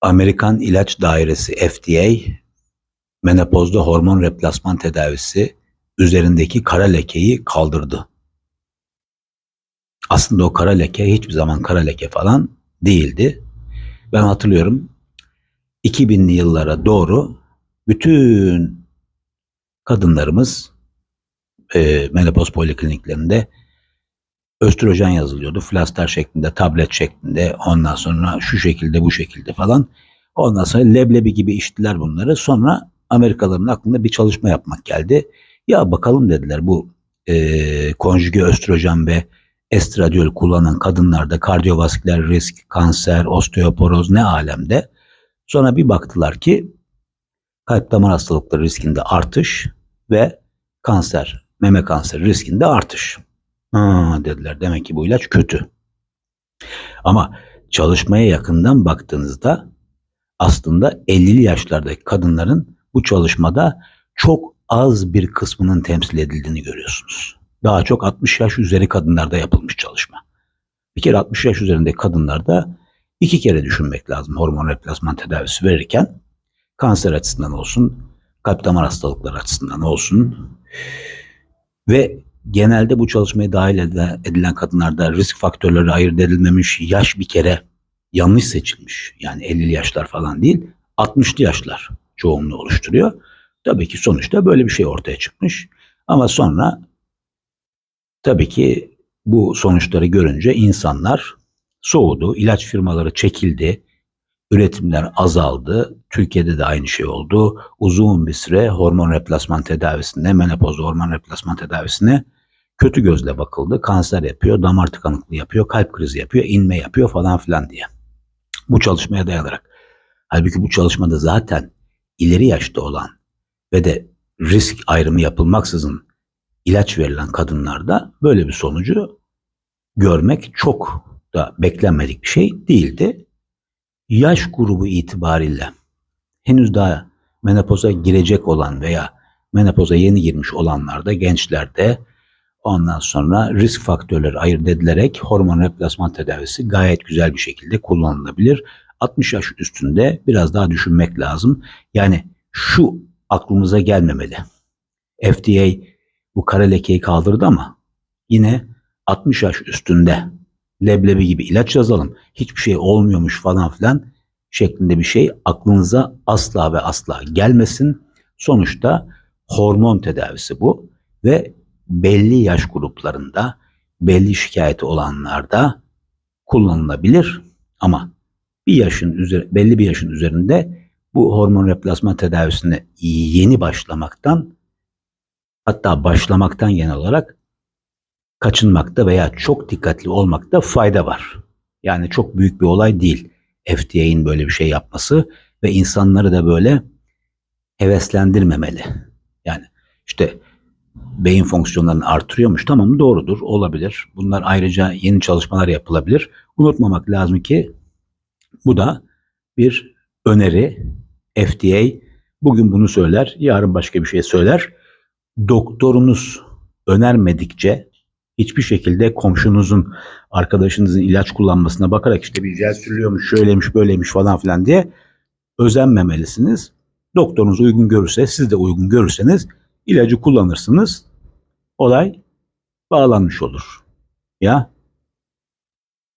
Amerikan İlaç Dairesi FDA menopozda hormon replasman tedavisi üzerindeki kara lekeyi kaldırdı. Aslında o kara leke hiçbir zaman kara leke falan değildi. Ben hatırlıyorum 2000'li yıllara doğru bütün kadınlarımız e, menopoz polikliniklerinde östrojen yazılıyordu. Flaster şeklinde, tablet şeklinde, ondan sonra şu şekilde, bu şekilde falan. Ondan sonra leblebi gibi içtiler bunları. Sonra Amerikalıların aklına bir çalışma yapmak geldi. Ya bakalım dediler bu e, konjüge östrojen ve estradiol kullanan kadınlarda kardiyovasküler risk, kanser, osteoporoz ne alemde. Sonra bir baktılar ki kalp damar hastalıkları riskinde artış ve kanser, meme kanseri riskinde artış. Ha, dediler demek ki bu ilaç kötü. Ama çalışmaya yakından baktığınızda aslında 50'li yaşlardaki kadınların bu çalışmada çok az bir kısmının temsil edildiğini görüyorsunuz. Daha çok 60 yaş üzeri kadınlarda yapılmış çalışma. Bir kere 60 yaş üzerindeki kadınlarda iki kere düşünmek lazım hormon replasman tedavisi verirken. Kanser açısından olsun, kalp damar hastalıkları açısından olsun. Ve genelde bu çalışmaya dahil edilen kadınlarda risk faktörleri ayırt edilmemiş, yaş bir kere yanlış seçilmiş. Yani 50'li yaşlar falan değil, 60'lı yaşlar çoğunluğu oluşturuyor. Tabii ki sonuçta böyle bir şey ortaya çıkmış. Ama sonra tabii ki bu sonuçları görünce insanlar soğudu, ilaç firmaları çekildi, üretimler azaldı. Türkiye'de de aynı şey oldu. Uzun bir süre hormon replasman tedavisine, menopoz hormon replasman tedavisine kötü gözle bakıldı. Kanser yapıyor, damar tıkanıklığı yapıyor, kalp krizi yapıyor, inme yapıyor falan filan diye. Bu çalışmaya dayanarak. Halbuki bu çalışmada zaten ileri yaşta olan ve de risk ayrımı yapılmaksızın ilaç verilen kadınlarda böyle bir sonucu görmek çok da beklenmedik bir şey değildi. Yaş grubu itibariyle henüz daha menopoza girecek olan veya menopoza yeni girmiş olanlarda, gençlerde ondan sonra risk faktörleri ayırt edilerek hormon replasman tedavisi gayet güzel bir şekilde kullanılabilir. 60 yaş üstünde biraz daha düşünmek lazım. Yani şu aklımıza gelmemeli. FDA bu kara lekeyi kaldırdı ama yine 60 yaş üstünde leblebi gibi ilaç yazalım. Hiçbir şey olmuyormuş falan filan şeklinde bir şey aklınıza asla ve asla gelmesin. Sonuçta hormon tedavisi bu ve belli yaş gruplarında belli şikayeti olanlarda kullanılabilir ama bir yaşın üzeri, belli bir yaşın üzerinde bu hormon replasman tedavisine yeni başlamaktan hatta başlamaktan genel olarak kaçınmakta veya çok dikkatli olmakta fayda var. Yani çok büyük bir olay değil FDA'nin böyle bir şey yapması ve insanları da böyle heveslendirmemeli. Yani işte beyin fonksiyonlarını artırıyormuş. Tamam doğrudur, olabilir. Bunlar ayrıca yeni çalışmalar yapılabilir. Unutmamak lazım ki bu da bir öneri. FDA bugün bunu söyler, yarın başka bir şey söyler. Doktorunuz önermedikçe hiçbir şekilde komşunuzun, arkadaşınızın ilaç kullanmasına bakarak işte bir jel sürüyormuş, şöyleymiş, böyleymiş falan filan diye özenmemelisiniz. Doktorunuz uygun görürse, siz de uygun görürseniz ilacı kullanırsınız. Olay bağlanmış olur. Ya